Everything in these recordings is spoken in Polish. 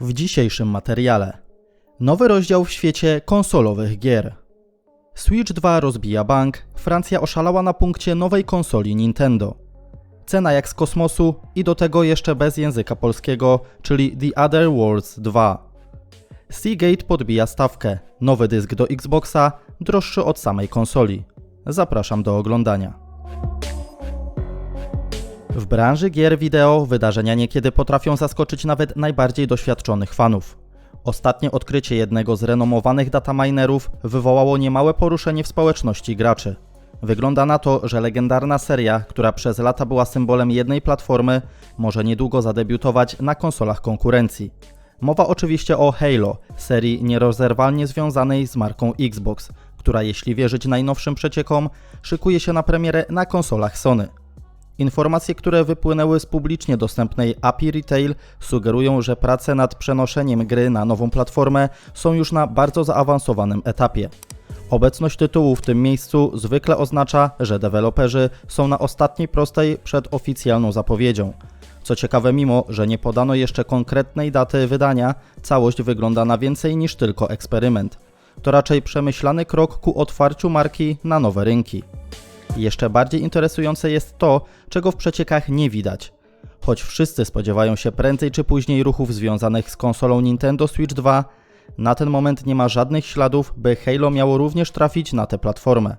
W dzisiejszym materiale nowy rozdział w świecie konsolowych gier. Switch 2 rozbija bank, Francja oszalała na punkcie nowej konsoli Nintendo. Cena jak z kosmosu i do tego jeszcze bez języka polskiego, czyli The Other Worlds 2. Seagate podbija stawkę, nowy dysk do Xboxa, droższy od samej konsoli. Zapraszam do oglądania. W branży gier wideo wydarzenia niekiedy potrafią zaskoczyć nawet najbardziej doświadczonych fanów. Ostatnie odkrycie jednego z renomowanych dataminerów wywołało niemałe poruszenie w społeczności graczy. Wygląda na to, że legendarna seria, która przez lata była symbolem jednej platformy, może niedługo zadebiutować na konsolach konkurencji. Mowa oczywiście o Halo, serii nierozerwalnie związanej z marką Xbox, która jeśli wierzyć najnowszym przeciekom, szykuje się na premierę na konsolach Sony. Informacje, które wypłynęły z publicznie dostępnej API Retail, sugerują, że prace nad przenoszeniem gry na nową platformę są już na bardzo zaawansowanym etapie. Obecność tytułu w tym miejscu zwykle oznacza, że deweloperzy są na ostatniej prostej przed oficjalną zapowiedzią. Co ciekawe, mimo że nie podano jeszcze konkretnej daty wydania, całość wygląda na więcej niż tylko eksperyment. To raczej przemyślany krok ku otwarciu marki na nowe rynki. Jeszcze bardziej interesujące jest to, czego w przeciekach nie widać. Choć wszyscy spodziewają się prędzej czy później ruchów związanych z konsolą Nintendo Switch 2, na ten moment nie ma żadnych śladów, by Halo miało również trafić na tę platformę.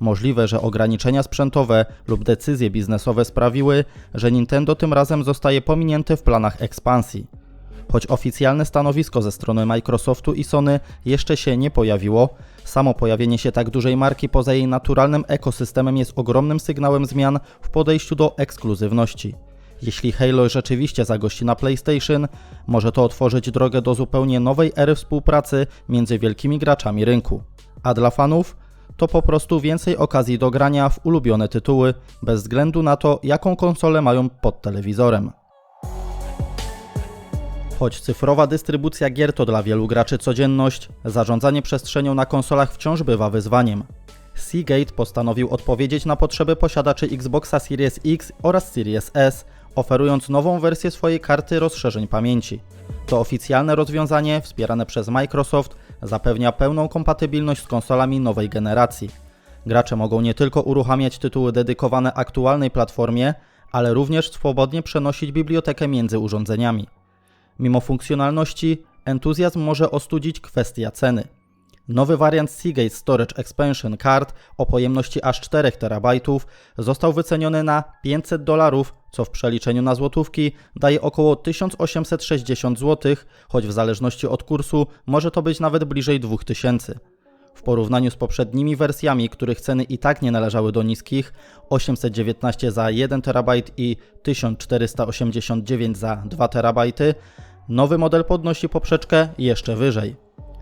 Możliwe, że ograniczenia sprzętowe lub decyzje biznesowe sprawiły, że Nintendo tym razem zostaje pominięte w planach ekspansji. Choć oficjalne stanowisko ze strony Microsoftu i Sony jeszcze się nie pojawiło, samo pojawienie się tak dużej marki poza jej naturalnym ekosystemem jest ogromnym sygnałem zmian w podejściu do ekskluzywności. Jeśli Halo rzeczywiście zagości na PlayStation, może to otworzyć drogę do zupełnie nowej ery współpracy między wielkimi graczami rynku. A dla fanów to po prostu więcej okazji do grania w ulubione tytuły, bez względu na to, jaką konsolę mają pod telewizorem. Choć cyfrowa dystrybucja gier to dla wielu graczy codzienność, zarządzanie przestrzenią na konsolach wciąż bywa wyzwaniem. Seagate postanowił odpowiedzieć na potrzeby posiadaczy Xboxa Series X oraz Series S, oferując nową wersję swojej karty rozszerzeń pamięci. To oficjalne rozwiązanie, wspierane przez Microsoft, zapewnia pełną kompatybilność z konsolami nowej generacji. Gracze mogą nie tylko uruchamiać tytuły dedykowane aktualnej platformie, ale również swobodnie przenosić bibliotekę między urządzeniami. Mimo funkcjonalności, entuzjazm może ostudzić kwestia ceny. Nowy wariant Seagate Storage Expansion Card o pojemności aż 4 TB został wyceniony na 500 dolarów, co w przeliczeniu na złotówki daje około 1860 zł, choć w zależności od kursu może to być nawet bliżej 2000. W porównaniu z poprzednimi wersjami, których ceny i tak nie należały do niskich, 819 za 1 TB i 1489 za 2 TB, nowy model podnosi poprzeczkę jeszcze wyżej.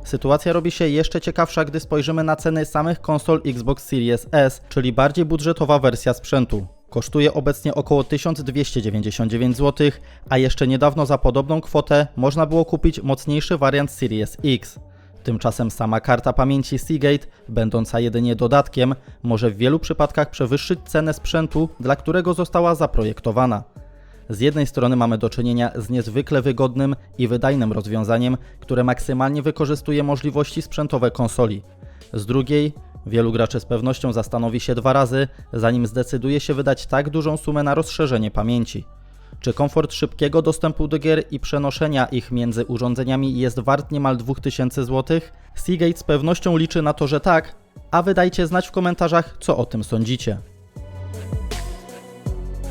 Sytuacja robi się jeszcze ciekawsza, gdy spojrzymy na ceny samych konsol Xbox Series S, czyli bardziej budżetowa wersja sprzętu. Kosztuje obecnie około 1299 zł, a jeszcze niedawno za podobną kwotę można było kupić mocniejszy wariant Series X. Tymczasem sama karta pamięci Seagate, będąca jedynie dodatkiem, może w wielu przypadkach przewyższyć cenę sprzętu, dla którego została zaprojektowana. Z jednej strony mamy do czynienia z niezwykle wygodnym i wydajnym rozwiązaniem, które maksymalnie wykorzystuje możliwości sprzętowe konsoli. Z drugiej, wielu graczy z pewnością zastanowi się dwa razy, zanim zdecyduje się wydać tak dużą sumę na rozszerzenie pamięci. Czy komfort szybkiego dostępu do gier i przenoszenia ich między urządzeniami jest wart niemal 2000 zł? Seagate z pewnością liczy na to, że tak, a wydajcie znać w komentarzach, co o tym sądzicie.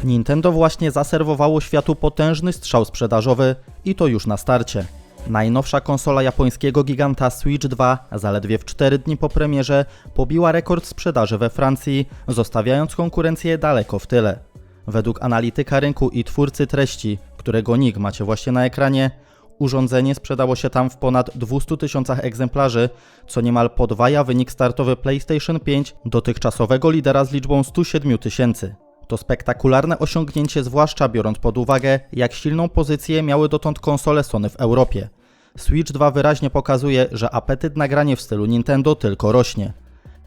Nintendo właśnie zaserwowało światu potężny strzał sprzedażowy i to już na starcie. Najnowsza konsola japońskiego giganta Switch 2 zaledwie w 4 dni po premierze pobiła rekord sprzedaży we Francji, zostawiając konkurencję daleko w tyle. Według analityka rynku i twórcy treści, którego nick macie właśnie na ekranie, urządzenie sprzedało się tam w ponad 200 tysiącach egzemplarzy, co niemal podwaja wynik startowy PlayStation 5 dotychczasowego lidera z liczbą 107 tysięcy. To spektakularne osiągnięcie, zwłaszcza biorąc pod uwagę, jak silną pozycję miały dotąd konsole Sony w Europie. Switch 2 wyraźnie pokazuje, że apetyt na granie w stylu Nintendo tylko rośnie.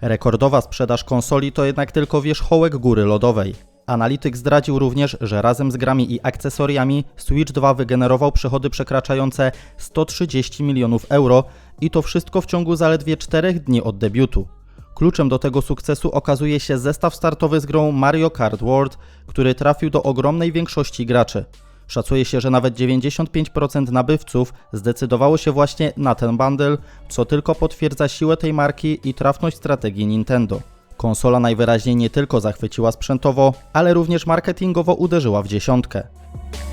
Rekordowa sprzedaż konsoli to jednak tylko wierzchołek góry lodowej. Analityk zdradził również, że razem z grami i akcesoriami Switch 2 wygenerował przychody przekraczające 130 milionów euro i to wszystko w ciągu zaledwie 4 dni od debiutu. Kluczem do tego sukcesu okazuje się zestaw startowy z grą Mario Kart World, który trafił do ogromnej większości graczy. Szacuje się, że nawet 95% nabywców zdecydowało się właśnie na ten bundle, co tylko potwierdza siłę tej marki i trafność strategii Nintendo. Konsola najwyraźniej nie tylko zachwyciła sprzętowo, ale również marketingowo uderzyła w dziesiątkę.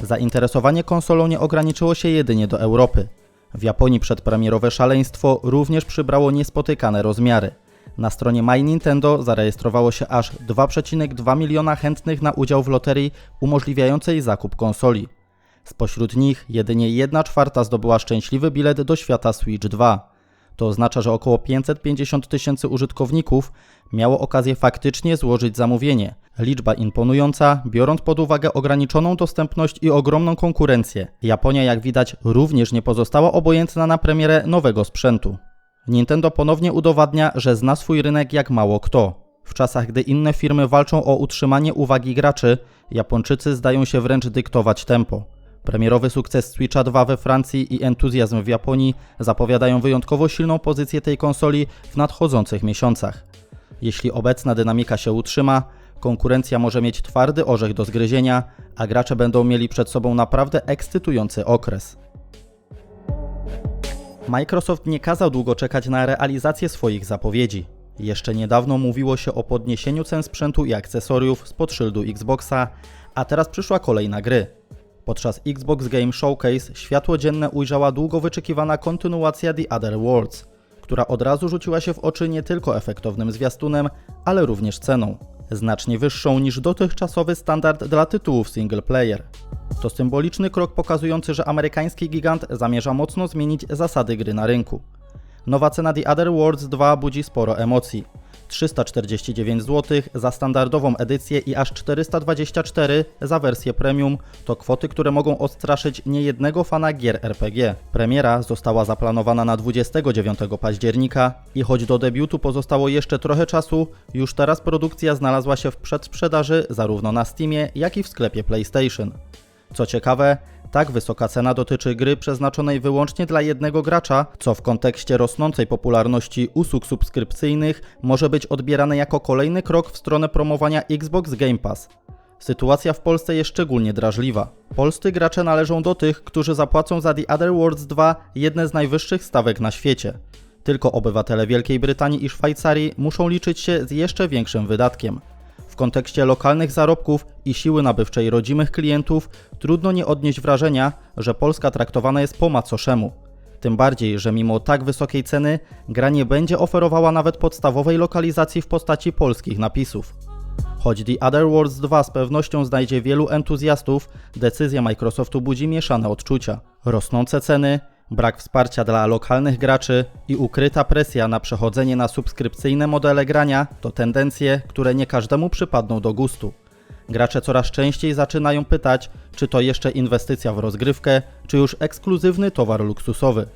Zainteresowanie konsolą nie ograniczyło się jedynie do Europy. W Japonii przedpremierowe szaleństwo również przybrało niespotykane rozmiary. Na stronie My Nintendo zarejestrowało się aż 2,2 miliona chętnych na udział w loterii umożliwiającej zakup konsoli. Spośród nich jedynie 1 czwarta zdobyła szczęśliwy bilet do świata Switch 2. To oznacza, że około 550 tysięcy użytkowników miało okazję faktycznie złożyć zamówienie. Liczba imponująca, biorąc pod uwagę ograniczoną dostępność i ogromną konkurencję. Japonia, jak widać, również nie pozostała obojętna na premierę nowego sprzętu. Nintendo ponownie udowadnia, że zna swój rynek jak mało kto. W czasach, gdy inne firmy walczą o utrzymanie uwagi graczy, Japończycy zdają się wręcz dyktować tempo. Premierowy sukces Switcha 2 we Francji i entuzjazm w Japonii zapowiadają wyjątkowo silną pozycję tej konsoli w nadchodzących miesiącach. Jeśli obecna dynamika się utrzyma, konkurencja może mieć twardy orzech do zgryzienia, a gracze będą mieli przed sobą naprawdę ekscytujący okres. Microsoft nie kazał długo czekać na realizację swoich zapowiedzi. Jeszcze niedawno mówiło się o podniesieniu cen sprzętu i akcesoriów spod szyldu Xboxa, a teraz przyszła kolejna gry. Podczas Xbox Game Showcase światło dzienne ujrzała długo wyczekiwana kontynuacja The Other Worlds, która od razu rzuciła się w oczy nie tylko efektownym zwiastunem, ale również ceną. Znacznie wyższą niż dotychczasowy standard dla tytułów single player. To symboliczny krok pokazujący, że amerykański gigant zamierza mocno zmienić zasady gry na rynku. Nowa cena The Other Worlds 2 budzi sporo emocji. 349 zł za standardową edycję i aż 424 za wersję premium to kwoty, które mogą odstraszyć niejednego fana gier RPG. Premiera została zaplanowana na 29 października i choć do debiutu pozostało jeszcze trochę czasu, już teraz produkcja znalazła się w przedsprzedaży zarówno na Steamie, jak i w sklepie PlayStation. Co ciekawe, tak wysoka cena dotyczy gry przeznaczonej wyłącznie dla jednego gracza, co w kontekście rosnącej popularności usług subskrypcyjnych może być odbierane jako kolejny krok w stronę promowania Xbox Game Pass. Sytuacja w Polsce jest szczególnie drażliwa. Polscy gracze należą do tych, którzy zapłacą za The Other Worlds 2 jedne z najwyższych stawek na świecie. Tylko obywatele Wielkiej Brytanii i Szwajcarii muszą liczyć się z jeszcze większym wydatkiem. W kontekście lokalnych zarobków i siły nabywczej rodzimych klientów trudno nie odnieść wrażenia, że Polska traktowana jest po macoszemu. Tym bardziej, że mimo tak wysokiej ceny, gra nie będzie oferowała nawet podstawowej lokalizacji w postaci polskich napisów. Choć The Other Worlds 2 z pewnością znajdzie wielu entuzjastów, decyzja Microsoftu budzi mieszane odczucia. Rosnące ceny, brak wsparcia dla lokalnych graczy i ukryta presja na przechodzenie na subskrypcyjne modele grania to tendencje, które nie każdemu przypadną do gustu. Gracze coraz częściej zaczynają pytać, czy to jeszcze inwestycja w rozgrywkę, czy już ekskluzywny towar luksusowy.